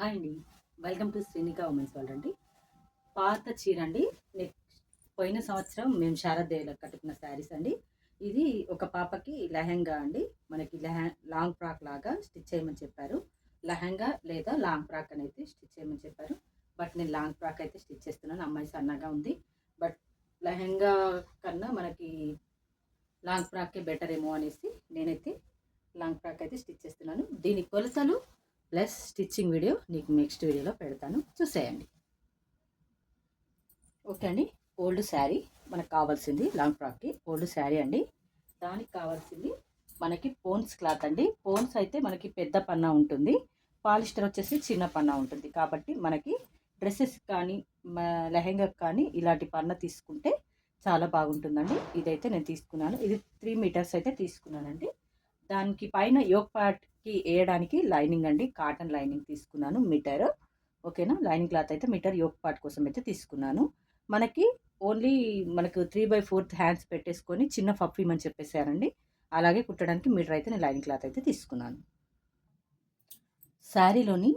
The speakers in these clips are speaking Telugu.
హాయ్ అండి. Welcome to Srinika women's world అండి. పాత చీర అండి. నెక్స్ట్ పోయిన సంవత్సరం మేము శారదేవిలో కట్టుకున్న శారీస్ అండి. ఇది ఒక పాపకి లెహంగా అండి. మనకి లెహ లాంగ్ ఫ్రాక్ లాగా స్టిచ్ చేయమని చెప్పారు. లెహంగా లేదా లాంగ్ ఫ్రాక్ అనేది స్టిచ్ చేయమని చెప్పారు. బట్ నేను లాంగ్ ఫ్రాక్ అయితే స్టిచ్ చేస్తున్నాను. అమ్మాయి సన్నగా ఉంది. బట్ లెహంగా కన్నా మనకి లాంగ్ ఫ్రాకే బెటర్ ఏమో అనేసి నేనైతే లాంగ్ ఫ్రాక్ అయితే స్టిచ్ చేస్తున్నాను. దీని కొలతలు ప్లస్ స్టిచ్చింగ్ వీడియో నీకు నెక్స్ట్ వీడియోలో పెడతాను. చూసేయండి. ఓకే అండి. ఓల్డ్ శారీ మనకు కావాల్సింది లాంగ్ ఫ్రాక్కి ఓల్డ్ శారీ అండి. దానికి కావాల్సింది మనకి పోన్స్ క్లాత్ అండి. పోన్స్ అయితే మనకి పెద్ద పన్నా ఉంటుంది. పాలిస్టర్ వచ్చేసి చిన్న పన్నా ఉంటుంది. కాబట్టి మనకి డ్రెస్సెస్ కానీ లెహెంగాకి కానీ ఇలాంటి పన్న తీసుకుంటే చాలా బాగుంటుందండి. ఇదైతే నేను తీసుకున్నాను. ఇది త్రీ మీటర్స్ అయితే తీసుకున్నానండి. దానికి పైన యోగ్ కి వేయడానికి లైనింగ్ అండి కాటన్ లైనింగ్ తీసుకున్నాను మీటర్. ఓకేనా? లైనింగ్ క్లాత్ అయితే మీటర్ యోక్ పార్ట్ కోసం అయితే తీసుకున్నాను. మనకి ఓన్లీ మనకు త్రీ బై ఫోర్త్ హ్యాండ్స్ పెట్టేసుకొని చిన్న ఫఫ్ ఇమ్మని చెప్పేశారండి. అలాగే కుట్టడానికి మీటర్ అయితే నేను లైనింగ్ క్లాత్ అయితే తీసుకున్నాను. శారీలోని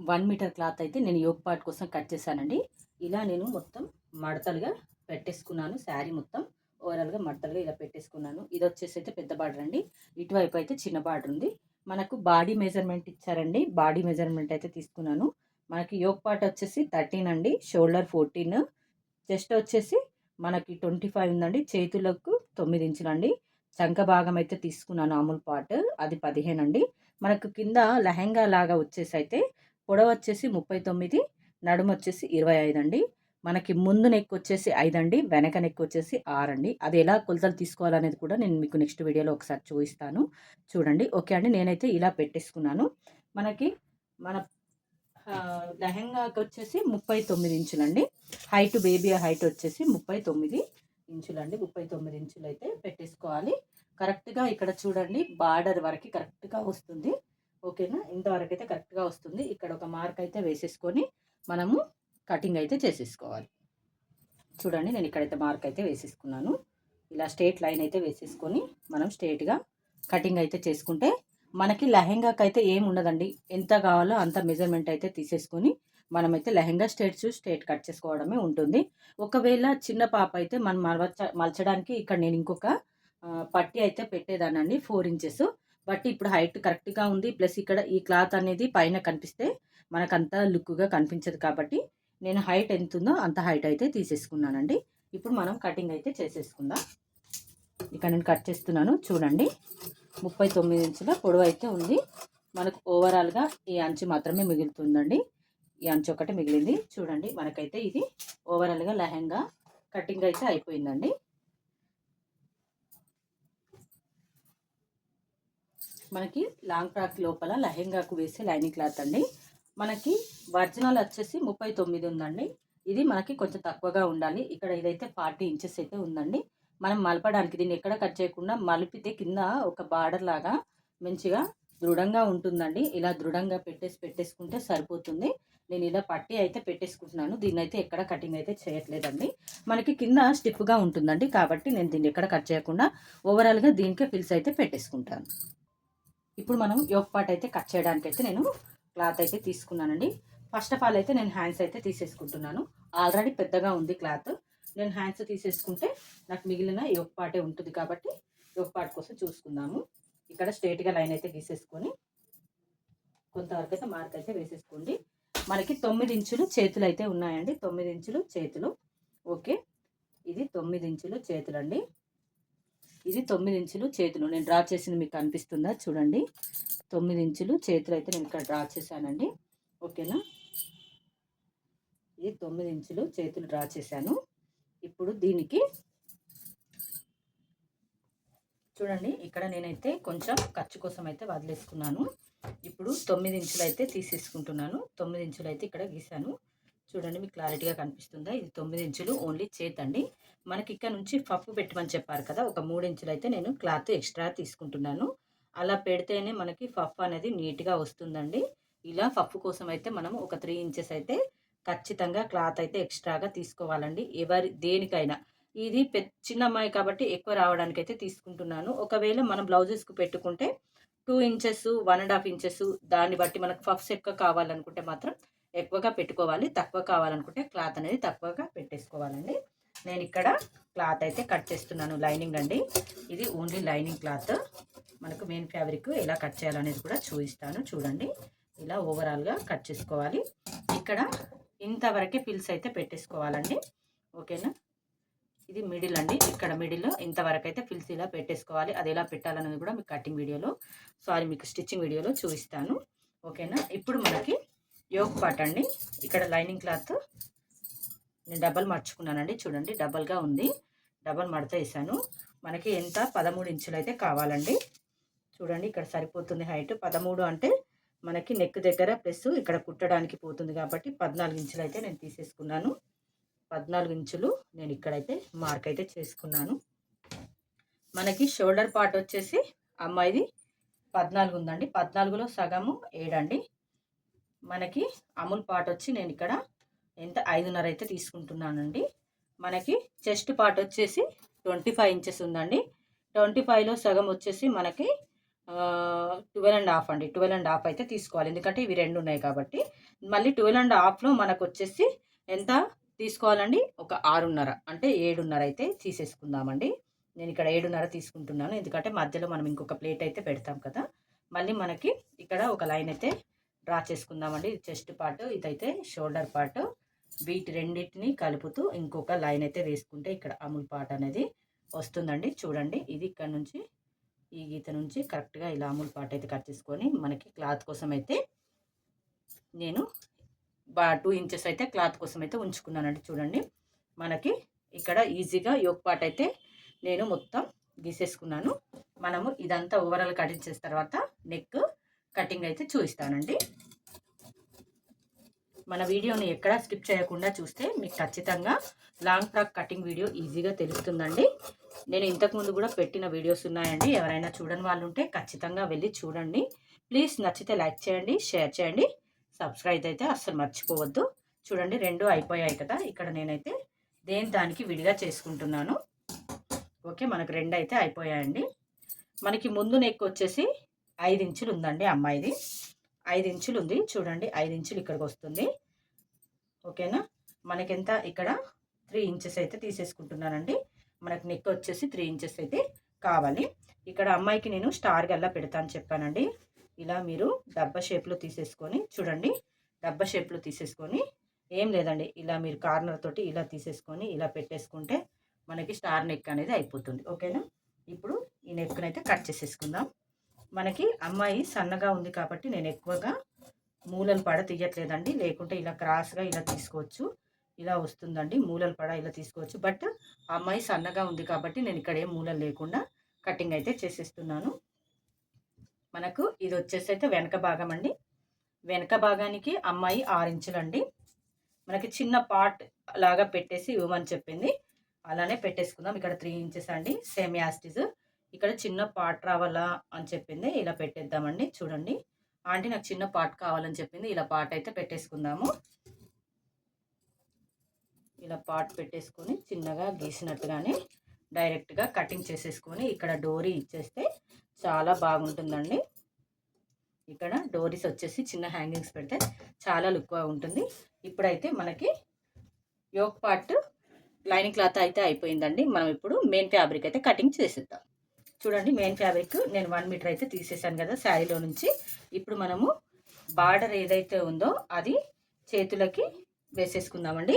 వన్ మీటర్ క్లాత్ అయితే నేను యోక్ పార్ట్ కోసం కట్ చేశానండి. ఇలా నేను మొత్తం మడతలుగా పెట్టేసుకున్నాను శారీ మొత్తం. ఓవరాల్గా మడతలుగా ఇలా పెట్టేసుకున్నాను. ఇది వచ్చేసి అయితే పెద్ద బార్డర్ అండి. ఇటువైపు అయితే చిన్న బార్డర్ ఉంది. మనకు బాడీ మెజర్మెంట్ ఇచ్చారండి. బాడీ మెజర్మెంట్ అయితే తీసుకున్నాను. మనకి యోగ్ పార్ట్ వచ్చేసి థర్టీన్ అండి. Shoulder fourteen. చెస్ట్ వచ్చేసి మనకి ట్వంటీ ఫైవ్ ఉందండి. చేతులకు తొమ్మిది ఇంచులండి చంక భాగం అయితే తీసుకున్నాను అమూల్ పార్ట్. అది పదిహేను అండి. మనకు కింద లెహంగా లాగా వచ్చేసి అయితే పొడవ వచ్చేసి ముప్పై తొమ్మిది నడుము వచ్చేసి ఇరవై ఐదు అండి. మనకి ముందు నెక్ వచ్చేసి ఐదు అండి వెనక నెక్ వచ్చేసి ఆరు అండి అది ఎలా కొలతలు తీసుకోవాలనేది కూడా నేను మీకు నెక్స్ట్ వీడియోలో ఒకసారి చూపిస్తాను. చూడండి. ఓకే అండి. నేనైతే ఇలా పెట్టేసుకున్నాను. మనకి మన లెహంగాకి వచ్చేసి ముప్పై తొమ్మిది ఇంచులండి. హైట్ బేబీ హైట్ వచ్చేసి ముప్పై తొమ్మిది ఇంచులండి. ముప్పై తొమ్మిది ఇంచులు అయితే పెట్టేసుకోవాలి. కరెక్ట్గా ఇక్కడ చూడండి. బార్డర్ వరకు కరెక్ట్గా వస్తుంది. ఓకేనా? ఇంతవరకు అయితే కరెక్ట్గా వస్తుంది. ఇక్కడ ఒక మార్క్ అయితే వేసేసుకొని మనము కటింగ్ అయితే చేసేసుకోవాలి. చూడండి నేను ఇక్కడైతే మార్క్ అయితే వేసేసుకున్నాను. ఇలా స్ట్రేట్ లైన్ అయితే వేసేసుకొని మనం స్ట్రేట్గా కటింగ్ అయితే చేసుకుంటే మనకి లెహెంగాకి అయితే ఏం ఉండదండి ఎంత కావాలో అంత మెజర్మెంట్ అయితే తీసేసుకొని మనమైతే లెహెంగా స్ట్రేట్స్ స్ట్రేట్ కట్ చేసుకోవడమే ఉంటుంది. ఒకవేళ చిన్న పాప అయితే మనం మలచ మలచడానికి ఇక్కడ నేను ఇంకొక పట్టి అయితే పెట్టేదానండి ఫోర్ ఇంచెస్. బట్ ఇప్పుడు హైట్ కరెక్ట్గా ఉంది. ప్లస్ ఇక్కడ ఈ క్లాత్ అనేది పైన కనిపిస్తే మనకంత లుక్గా కనిపించదు కాబట్టి నేను హైట్ ఎంత ఉందో అంత హైట్ అయితే తీసేసుకున్నానండి. ఇప్పుడు మనం కటింగ్ అయితే చేసేసుకుందాం. ఇక్కడ నేను కట్ చేస్తున్నాను చూడండి. ముప్పై తొమ్మిది ఇంచుల పొడవు అయితే ఉంది. మనకు ఓవరాల్గా ఈ అంచు మాత్రమే మిగులుతుందండి. ఈ అంచు ఒకటి మిగిలింది. చూడండి మనకైతే ఇది ఓవరాల్గా లెహంగా కటింగ్ అయితే అయిపోయిందండి. మనకి లాంగ్ ఫ్రాక్ లోపల లెహెంగాకు వేసే లైనింగ్ క్లాత్ అండి. మనకి ఒరిజినల్ వచ్చేసి ముప్పై తొమ్మిది ఉందండి. ఇది మనకి కొంచెం తక్కువగా ఉండాలి. ఇక్కడ ఇదైతే ఫార్టీ ఇంచెస్ అయితే ఉందండి. మనం మలపడానికి దీన్ని ఎక్కడ కట్ చేయకుండా మలిపితే కింద ఒక బార్డర్ లాగా మంచిగా దృఢంగా ఉంటుందండి. ఇలా దృఢంగా పెట్టేసి పెట్టేసుకుంటే సరిపోతుంది. నేను ఇలా పట్టి అయితే పెట్టేసుకుంటున్నాను. దీన్ని అయితే ఎక్కడ కటింగ్ అయితే చేయట్లేదండి. మనకి కింద స్టిఫ్గా ఉంటుందండి. కాబట్టి నేను దీన్ని ఎక్కడ కట్ చేయకుండా ఓవరాల్గా దీనికే ఫిల్స్ అయితే పెట్టేసుకుంటాను. ఇప్పుడు మనం యోగ పాట అయితే కట్ చేయడానికి అయితే నేను క్లాత్ అయితే తీసుకున్నానండి. ఫస్ట్ ఆఫ్ ఆల్ అయితే నేను హ్యాండ్స్ అయితే తీసేసుకుంటున్నాను. ఆల్రెడీ పెద్దగా ఉంది క్లాత్. నేను హ్యాండ్స్ తీసేసుకుంటే నాకు మిగిలిన యోగ్ పాటే ఉంటుంది కాబట్టి యోగ్ పాట కోసం చూసుకుందాము. ఇక్కడ స్ట్రేట్గా లైన్ అయితే గీసేసుకొని కొంతవరకు అయితే మార్క్ అయితే వేసేసుకోండి. మనకి తొమ్మిది ఇంచులు చేతులు అయితే ఉన్నాయండి. తొమ్మిది ఇంచులు చేతులు. ఓకే. ఇది తొమ్మిది ఇంచులు చేతులండి. ఇది తొమ్మిది ఇంచులు చేతులు. నేను డ్రా చేసింది మీకు కనిపిస్తుందా చూడండి. తొమ్మిది ఇంచులు చేతులు అయితే నేను ఇక్కడ డ్రా చేశానండి. ఓకేనా? ఇది తొమ్మిది ఇంచులు చేతులు డ్రా చేశాను. ఇప్పుడు దీనికి చూడండి ఇక్కడ నేనైతే కొంచెం ఖర్చు కోసం అయితే వదిలేసుకున్నాను. ఇప్పుడు తొమ్మిది ఇంచులు అయితే తీసేసుకుంటున్నాను. తొమ్మిది ఇంచులు అయితే ఇక్కడ గీసాను చూడండి మీకు క్లారిటీగా కనిపిస్తుందా? ఇది తొమ్మిది ఇంచులు ఓన్లీ చేతండి మనకి ఇక్కడ నుంచి పప్పు పెట్టమని చెప్పారు కదా ఒక మూడు ఇంచులు అయితే నేను క్లాత్ ఎక్స్ట్రా తీసుకుంటున్నాను. అలా పెడితేనే మనకి పఫ్ అనేది నీట్గా వస్తుందండి. ఇలా ఫఫ్ కోసం అయితే మనం ఒక త్రీ ఇంచెస్ అయితే ఖచ్చితంగా క్లాత్ అయితే ఎక్స్ట్రాగా తీసుకోవాలండి. ఎవరి దేనికైనా. ఇది పె చిన్న అమ్మాయి కాబట్టి ఎక్కువ రావడానికి అయితే తీసుకుంటున్నాను. ఒకవేళ మనం బ్లౌజెస్కి పెట్టుకుంటే two inches one and half inches దాన్ని బట్టి మనకు ఫఫ్స్ ఎక్కువ కావాలనుకుంటే మాత్రం ఎక్కువగా పెట్టుకోవాలి. తక్కువ కావాలనుకుంటే క్లాత్ అనేది తక్కువగా పెట్టేసుకోవాలండి. నేను ఇక్కడ క్లాత్ అయితే కట్ చేస్తున్నాను లైనింగ్ అండి. ఇది ఓన్లీ లైనింగ్ క్లాత్. మనకు మెయిన్ ఫ్యాబ్రిక్ ఎలా కట్ చేయాలనేది కూడా చూపిస్తాను. చూడండి. ఇలా ఓవరాల్గా కట్ చేసుకోవాలి. ఇక్కడ ఇంతవరకే పిల్స్ అయితే పెట్టేసుకోవాలండి. ఓకేనా? ఇది మిడిల్ అండి. ఇక్కడ మిడిల్ ఇంతవరకు అయితే ఫిల్స్ ఇలా పెట్టేసుకోవాలి. అది ఎలా పెట్టాలనేది కూడా మీకు కటింగ్ వీడియోలో సారీ మీకు స్టిచ్చింగ్ వీడియోలో చూపిస్తాను. ఓకేనా? ఇప్పుడు మనకి యోగ్ పాట్ అండి. ఇక్కడ లైనింగ్ క్లాత్ నేను డబల్ మర్చుకున్నానండి. చూడండి డబల్గా ఉంది. డబల్ మడత వేసాను మనకి ఎంత? పదమూడు ఇంచులు అయితే కావాలండి. చూడండి ఇక్కడ సరిపోతుంది హైట్. పదమూడు అంటే మనకి నెక్ దగ్గర ప్లస్ ఇక్కడ కుట్టడానికి పోతుంది కాబట్టి పద్నాలుగు ఇంచులు అయితే నేను తీసేసుకున్నాను. పద్నాలుగు ఇంచులు నేను ఇక్కడైతే మార్క్ అయితే చేసుకున్నాను. మనకి షోల్డర్ పార్ట్ వచ్చేసి అమ్మాయిది పద్నాలుగు ఉందండి. పద్నాలుగులో సగము ఏడండి. మనకి అమూల్ పార్ట్ వచ్చి నేను ఇక్కడ ఎంత? ఐదున్నర అయితే తీసుకుంటున్నానండి. మనకి చెస్ట్ పార్ట్ వచ్చేసి ట్వంటీ ఫైవ్ ఇంచెస్ ఉందండి. ట్వంటీ ఫైవ్లో సగం వచ్చేసి మనకి ట్వెల్వ్ అండ్ హాఫ్ అండి. ట్వెల్వ్ అండ్ హాఫ్ అయితే తీసుకోవాలి. ఎందుకంటే ఇవి రెండు ఉన్నాయి కాబట్టి. మళ్ళీ ట్వెల్వ్ అండ్ హాఫ్లో మనకు వచ్చేసి ఎంత తీసుకోవాలండి? ఒక ఆరున్నర. అంటే ఏడున్నర అయితే తీసేసుకుందామండి. నేను ఇక్కడ ఏడున్నర తీసుకుంటున్నాను. ఎందుకంటే మధ్యలో మనం ఇంకొక ప్లేట్ అయితే పెడతాం కదా. మళ్ళీ మనకి ఇక్కడ ఒక లైన్ అయితే డ్రా చేసుకుందామండి. చెస్ట్ పార్ట్ ఇదైతే షోల్డర్ పార్ట్. వీటి రెండింటిని కలుపుతూ ఇంకొక లైన్ అయితే వేసుకుంటే ఇక్కడ అమూల్ పార్ట్ అనేది వస్తుందండి. చూడండి ఇది ఇక్కడ నుంచి ఈ గీత నుంచి కరెక్ట్గా ఇలా అమూల్ పార్ట్ అయితే కట్ చేసుకొని మనకి క్లాత్ కోసం అయితే నేను బా టూ ఇంచెస్ అయితే క్లాత్ కోసం అయితే ఉంచుకున్నానండి. చూడండి. మనకి ఇక్కడ ఈజీగా యోగ్ పార్ట్ అయితే నేను మొత్తం గీసేసుకున్నాను. మనము ఇదంతా ఓవరాల్ కటింగ్ చేసిన తర్వాత నెక్ కటింగ్ అయితే చూపిస్తానండి. మన వీడియోని ఎక్కడా స్కిప్ చేయకుండా చూస్తే మీకు ఖచ్చితంగా లాంగ్ ఫ్రాక్ కటింగ్ వీడియో ఈజీగా తెలుస్తుందండి. నేను ఇంతకుముందు కూడా పెట్టిన వీడియోస్ ఉన్నాయండి. ఎవరైనా చూడని వాళ్ళు ఉంటే ఖచ్చితంగా వెళ్ళి చూడండి. ప్లీజ్ నచ్చితే లైక్ చేయండి షేర్ చేయండి. సబ్స్క్రైబ్ అయితే అస్సలు మర్చిపోవద్దు. చూడండి రెండు అయిపోయాయి కదా. ఇక్కడ నేనైతే దేని దానికి విడిగా చేసుకుంటున్నాను. ఓకే మనకు రెండు అయితే అయిపోయాయండి. మనకి ముందు నెక్ వచ్చేసి ఐదు ఇంచులు ఉందండి అమ్మాయిది. ఐదు ఇంచులు ఉంది చూడండి ఐదు ఇంచులు ఇక్కడికి వస్తుంది ఓకేనా? మనకెంత? ఇక్కడ త్రీ ఇంచెస్ అయితే తీసేసుకుంటున్నానండి. మనకు నెక్ వచ్చేసి త్రీ ఇంచెస్ అయితే కావాలి. ఇక్కడ అమ్మాయికి నేను స్టార్ గల్లా పెడతాను చెప్పానండి. ఇలా మీరు డబ్బా షేప్లో తీసేసుకొని చూడండి. డబ్బా షేప్లో తీసేసుకొని ఏం లేదండి. ఇలా మీరు కార్నర్ తోటి ఇలా తీసేసుకొని ఇలా పెట్టేసుకుంటే మనకి స్టార్ నెక్ అనేది అయిపోతుంది. ఓకేనా? ఇప్పుడు ఈ నెక్ని అయితే కట్ చేసేసుకుందాం. మనకి అమ్మాయి సన్నగా ఉంది కాబట్టి నేను ఎక్కువగా మూలలు పడ తీయట్లేదండి. లేకుంటే ఇలా క్రాస్గా ఇలా తీసుకోవచ్చు. ఇలా వస్తుందండి. మూలలు పడ ఇలా తీసుకోవచ్చు. బట్ అమ్మాయి సన్నగా ఉంది కాబట్టి నేను ఇక్కడ ఏం మూలలు లేకుండా కటింగ్ అయితే చేసేస్తున్నాను. మనకు ఇది వచ్చేసి అయితే వెనక భాగం అండి. వెనక భాగానికి అమ్మాయి ఆరు ఇంచులండి. మనకి చిన్న పార్ట్ లాగా పెట్టేసి ఇవ్వమని చెప్పింది. అలానే పెట్టేసుకుందాం. ఇక్కడ త్రీ ఇంచెస్ అండి. సేమ్ యాస్టిజ్ ఇక్కడ చిన్న పార్ట్ రావాలా అని చెప్పింది. ఇలా పెట్టేద్దామండి. చూడండి. ఆంటీ నాకు చిన్న పార్ట్ కావాలని చెప్పింది. ఇలా పాట అయితే పెట్టేసుకుందాము. ఇలా పార్ట్ పెట్టేసుకొని చిన్నగా గీసినట్టుగానే డైరెక్ట్గా కటింగ్ చేసేసుకొని ఇక్కడ డోరీ ఇచ్చేస్తే చాలా బాగుంటుందండి. ఇక్కడ డోరీస్ వచ్చేసి చిన్న హ్యాంగింగ్స్ పెడితే చాలా లుక్గా ఉంటుంది. ఇప్పుడైతే మనకి యోక్ పార్ట్ లైనింగ్ క్లాత్ అయితే అయిపోయిందండి. మనం ఇప్పుడు మెయిన్ ఫ్యాబ్రిక్ అయితే కటింగ్ చేసేద్దాం. చూడండి మెయిన్ ఫ్యాబ్రిక్ నేను వన్ మీటర్ అయితే తీసేసాను కదా శారీలో నుంచి. ఇప్పుడు మనము బార్డర్ ఏదైతే ఉందో అది చేతులకి వేసేసుకుందామండి.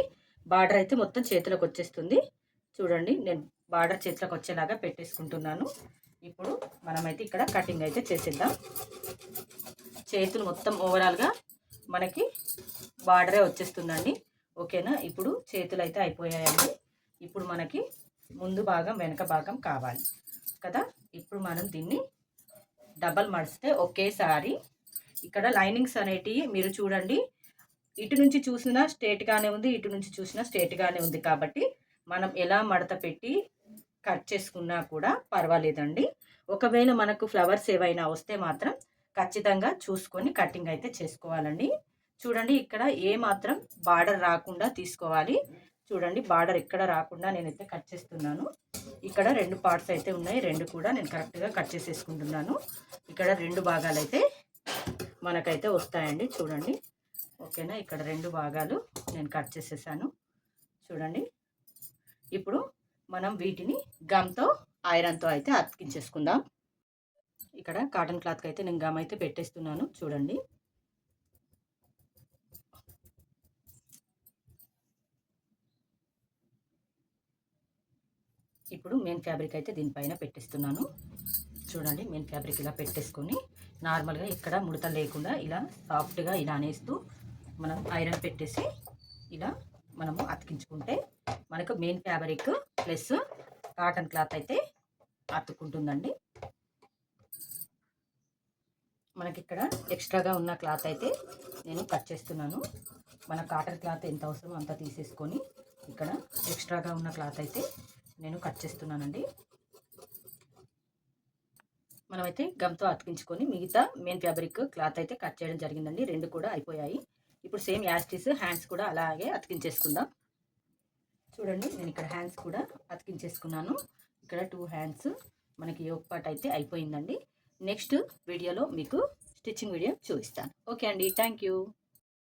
బార్డర్ అయితే మొత్తం చేతులకు వచ్చేస్తుంది. చూడండి నేను బార్డర్ చేతులకు వచ్చేలాగా పెట్టేసుకుంటున్నాను. ఇప్పుడు మనమైతే ఇక్కడ కటింగ్ అయితే చేసేద్దాం. చేతులు మొత్తం ఓవరాల్గా మనకి బార్డరే వచ్చేస్తుందండి. ఓకేనా? ఇప్పుడు చేతులు అయితే అయిపోయాయండి. ఇప్పుడు మనకి ముందు భాగం వెనక భాగం కావాలి. కదా? ఇప్పుడు మనం దీన్ని డబల్ మడిస్తే ఒకేసారి ఇక్కడ లైనింగ్స్ అనేటివి మీరు చూడండి. ఇటు నుంచి చూసినా స్ట్రేట్గానే ఉంది ఇటు నుంచి చూసినా స్ట్రేట్గానే ఉంది కాబట్టి మనం ఎలా మడత పెట్టి కట్ చేసుకున్నా కూడా పర్వాలేదండి. ఒకవేళ మనకు ఫ్లవర్స్ ఏవైనా వస్తే మాత్రం ఖచ్చితంగా చూసుకొని కటింగ్ అయితే చేసుకోవాలండి. చూడండి ఇక్కడ ఏ మాత్రం బార్డర్ రాకుండా తీసుకోవాలి. చూడండి బార్డర్ ఎక్కడ రాకుండా నేనైతే కట్ చేస్తున్నాను. ఇక్కడ రెండు పార్ట్స్ అయితే ఉన్నాయి. రెండు కూడా నేను కరెక్ట్గా కట్ చేసేసుకుంటున్నాను. ఇక్కడ రెండు భాగాలు అయితే మనకైతే వస్తాయండి. చూడండి. ఓకేనా? ఇక్కడ రెండు భాగాలు నేను కట్ చేసేసాను. చూడండి. ఇప్పుడు మనం వీటిని గమ్తో ఐరన్తో అయితే అతికించేసుకుందాం. ఇక్కడ కాటన్ క్లాత్కి అయితే నేను గమ్ అయితే పెట్టేస్తున్నాను. చూడండి. ఇప్పుడు మెయిన్ ఫ్యాబ్రిక్ అయితే దీనిపైన పెట్టేస్తున్నాను. చూడండి మెయిన్ ఫ్యాబ్రిక్ ఇలా పెట్టేసుకొని నార్మల్గా ఇక్కడ ముడత లేకుండా ఇలా సాఫ్ట్గా ఇలా అనేస్తూ మనం ఐరన్ పెట్టేసి ఇలా మనము అతికించుకుంటే మనకు main fabric plus cotton cloth అయితే అతుక్కుంటుందండి. మనకి ఇక్కడ ఎక్స్ట్రాగా ఉన్న క్లాత్ అయితే నేను కట్ చేస్తున్నాను. మన కాటన్ క్లాత్ ఎంత అవసరమో అంత తీసేసుకొని ఇక్కడ ఎక్స్ట్రాగా ఉన్న క్లాత్ అయితే నేను కట్ చేస్తున్నానండి. మనమైతే గమ్తో అతికించుకొని మిగతా మెయిన్ ఫ్యాబ్రిక్ క్లాత్ అయితే కట్ చేయడం జరిగిందండి. రెండు కూడా అయిపోయాయి. ఇప్పుడు సేమ్ యాస్టిస్ హ్యాండ్స్ కూడా అలాగే అతికించేసుకుందాం. చూడండి నేను ఇక్కడ హ్యాండ్స్ కూడా అతికించేసుకున్నాను. ఇక్కడ టూ హ్యాండ్స్ మనకి యోగ్ పార్ట్ అయితే అయిపోయిందండి. నెక్స్ట్ వీడియోలో మీకు స్టిచ్చింగ్ వీడియో చూపిస్తాను. ఓకే అండి థ్యాంక్ యూ